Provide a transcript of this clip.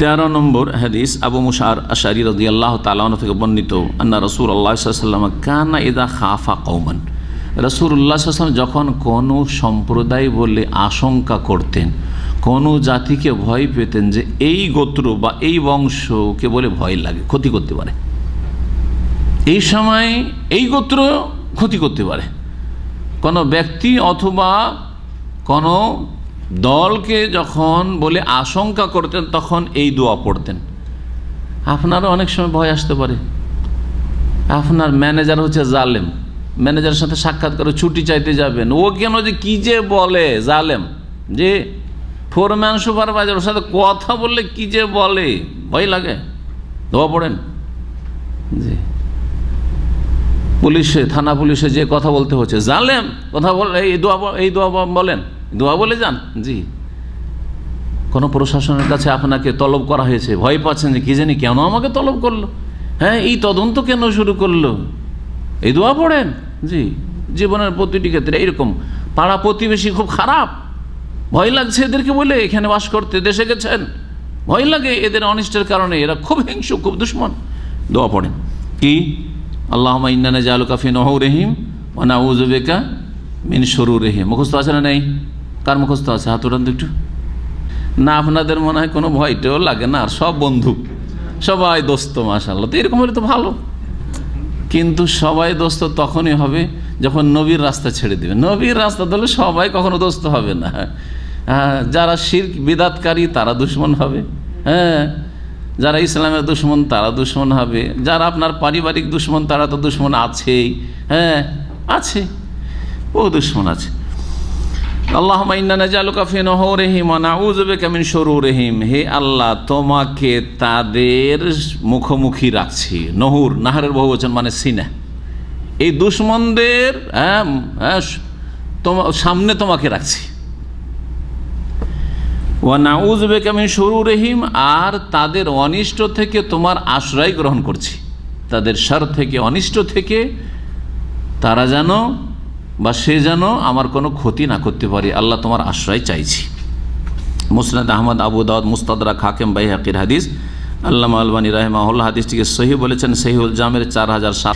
তেরো নম্বর হাদিস আবু মুসার আশারি রদি আল্লাহ তালন থেকে বর্ণিত, আন্না রসুল আল্লাহ সাল্লাম কানা ইদা খাফা কৌমান রসুল উল্লাহ সাল্লাম যখন কোনো সম্প্রদায় বলে আশঙ্কা করতেন, কোনো জাতিকে ভয় পেতেন যে এই গোত্র বা এই বংশকে বলে ভয় লাগে, ক্ষতি করতে পারে। এই সময় এই গোত্র ক্ষতি করতে পারে। কোনো ব্যক্তি অথবা কোনো দলকে যখন বলে আশঙ্কা করতেন, তখন এই দোয়া পড়তেন। আপনারও অনেক সময় ভয় আসতে পারে। আপনার ম্যানেজার হচ্ছে জালেম। ম্যানেজারের সাথে সাক্ষাৎ করে ছুটি চাইতে যাবেন। ও কেন যে কি যে বলে, জালেম? যে ফোরম্যান সুপারভাইজার, ওর সাথে কথা বললে কি যে বলে? ভয় লাগে। দোয়া পড়েন। জি। পুলিশে, থানা পুলিশে যে কথা বলতে হচ্ছে। জানলেন কথা বল এই দোয়া এই দোয়া বলেন। দোয়া বলে যান? জি। কোনো প্রশাসনের কাছে আপনাকে তলব করা হয়েছে। ভয় পাচ্ছেন যে কি জানি কেন আমাকে তলব করল? হ্যাঁ এই তদন্ত কেন শুরু করল? এই দোয়া পড়েন। জি। জীবনের প্রতিটি ক্ষেত্রে এইরকম। পাড়া প্রতিবেশী খুব খারাপ। ভয় লাগছে এদেরকে বলে এখানে বাস করতে দেশে গেছেন। ভয় লাগে এদের অনিষ্টের কারণে। এরা খুব হিংসু খুব দুশ্মন। দোয়া পড়েন। কি? আল্লাহ ইন্নানা জালু কাফি নহু রহিম ওনা উজবেকা মিন সরু রহিম মুখস্থ আছে না নেই? কার মুখস্থ আছে হাত উঠান একটু। না আপনাদের মনে হয় কোনো ভয়টাও লাগে না আর সব বন্ধু সবাই দোস্ত মাসাল্লাহ তো এরকম হলে তো ভালো। কিন্তু সবাই দোস্ত তখনই হবে যখন নবীর রাস্তা ছেড়ে দেবে। নবীর রাস্তা ধরলে সবাই কখনো দোস্ত হবে না। হ্যাঁ, যারা শির বিদাতকারী তারা দুশ্মন হবে। হ্যাঁ যারা ইসলামের দুশ্মন তারা দুশ্মন হবে। যারা আপনার পারিবারিক দুশ্মন তারা তো দুশ্মন আছেই। হ্যাঁ আছে ও দুশ্মন আছে। আল্লাহ কেমন সরু রহিম হে আল্লাহ, তোমাকে তাদের মুখোমুখি রাখছি। নহুর, নাহারের বহু বচন মানে সিনা। এই দুশ্মনদের হ্যাঁ হ্যাঁ সামনে তোমাকে রাখছি। ওয়ানাউজবে কেমন সরু রহিম আর তাদের অনিষ্ট থেকে তোমার আশ্রয় গ্রহণ করছি। তাদের সার থেকে, অনিষ্ট থেকে তারা যেন বা সে যেন আমার কোনো ক্ষতি না করতে পারে, আল্লাহ তোমার আশ্রয় চাইছি। মুসনাদ আহমদ, আবু দাউদ, মুস্তাদরা খাকেম বাই হাকির হাদিস আল্লাহ আলবানী রাহেমাহুল্লাহ হাদিসটিকে সহি বলেছেন সহিউল জামের চার হাজার সাত